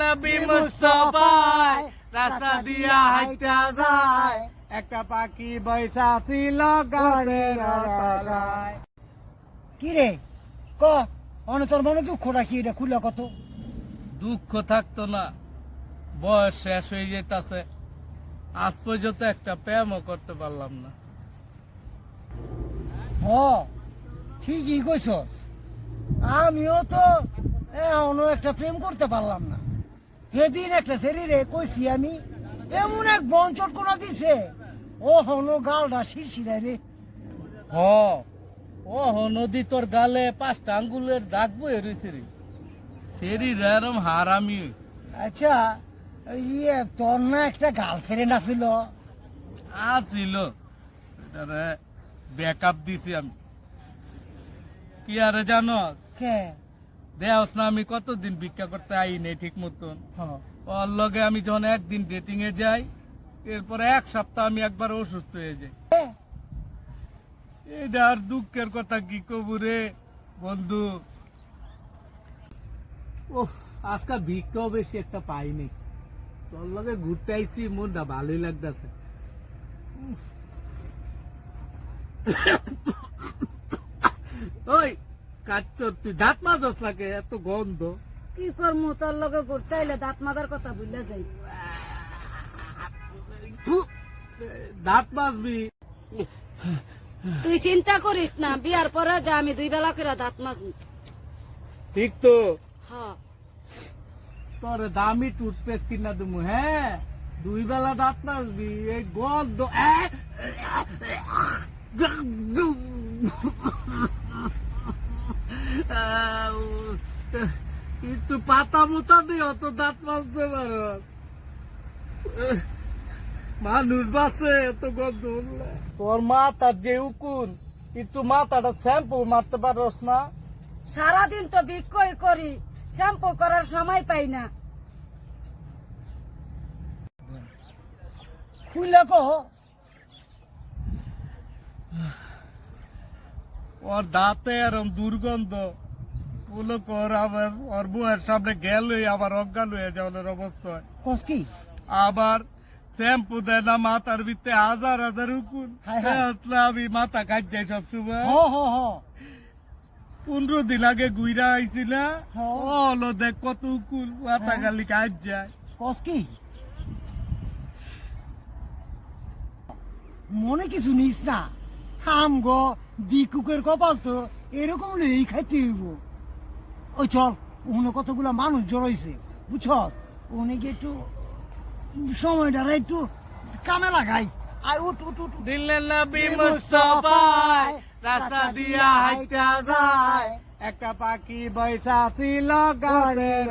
নবী মুস্তফায় রাস্তা দিয়া হাইটা যায়। একটা পাখি বৈশা ছিল কি রে ক অনে তোর মনে দুঃখটা কি? এটা খুলে কত? দুঃখ থাকতো না। বয়স শেষ হয়ে যেতেছে। আজ পর্যন্ত একটা প্রেমও করতে পারলাম না। হ ঠিকই কইছ আমিও তো এখনও একটা প্রেম করতে পারলাম না। সেদিন একটা শরীরে কইছি আমি এমন এক বঞ্চট কোনা দিছে। ও হনো গালটা শিরশিরায় রে। হ ও নদী তোর গালে পাঁচটা আঙ্গুলের দাগ বয়ে রয়েছে রে। সেরি এরম হারামি। আচ্ছা ইয়ে তোর না একটা গার্লফ্রেন্ড আছিল? আছিল। এটারে ব্যাকআপ দিছি আমি। কি আরে জানো? কে? দেহস না আমি কতদিন ভিক্ষা করতে আই নেই ঠিক মতন। হ ওর লগে আমি যখন একদিন ডেটিং এ যাই এরপরে এক সপ্তাহ আমি একবার অসুস্থ হয়ে যাই। এটা আর দুঃখের কথা কি কবু রে বন্ধু? ও আজকাল ভিক্ষাও বেশি একটা পাইনি। তোর লগে ঘুরতে আইছি মনটা ভালোই লাগতেছে। ওই কাচ্চর তুই দাঁত মাজস লাগে এত গন্ধ কি করমু তোর লগে ঘুরতে আইলে দাঁত মাজার কথা ভুলে যাই দাঁত মাজবি তুই চিন্তা করিস না বিয়ার পরে যা আমি দুই বেলা করে দাঁত মাজবো ঠিক তো হ্যাঁ তোর দামি টুথপেস্ট কিনা দেবো হ্যাঁ দুই বেলা দাঁত মাজবি এই গন্ধ! একটু পাতা মুতা দিয়ে অত দাঁত মাজতে পারো মানুষ বাসে এত গন্ধ। তোর মাথার যে উকুন একটু মাথাটা শ্যাম্পু মারতে পারস না? সারাদিন তো বিক্রয় করি শ্যাম্পু করার সময় পাই না। খুলে কহ ওর দাঁতে এরম দুর্গন্ধ। আবার ওর বউয়ের সামনে গেল আবার অজ্ঞান হয়ে যাওয়ার অবস্থা কস কি? আবার শ্যাম্পু দেয় না মাথার ভিতরে হাজার হাজার উকুন। আসলে আমি মাথা খাই যাই সবসময়। পনেরো দিন আগে গুইরা আইছি না। হলো দেখ কত উকুন মাথা হ্যাঁ। খালি কাজ যায়। কস কি? মনে কিছু নিস না। হাম গো বিকুকের কপাল তো এরকম লই খাইতে হইব। ওই চল উনি কতগুলা মানুষ জড়াইছে বুঝছ উনি গিয়ে একটু সময়টা একটু কামে লাগাই। আয় উঠ উঠ উঠ দিলেন নবী মুস্তফায়, রাস্তা দিয়া হাইটা যায়। একটা পাখি বৈশাখী ছিল গাছের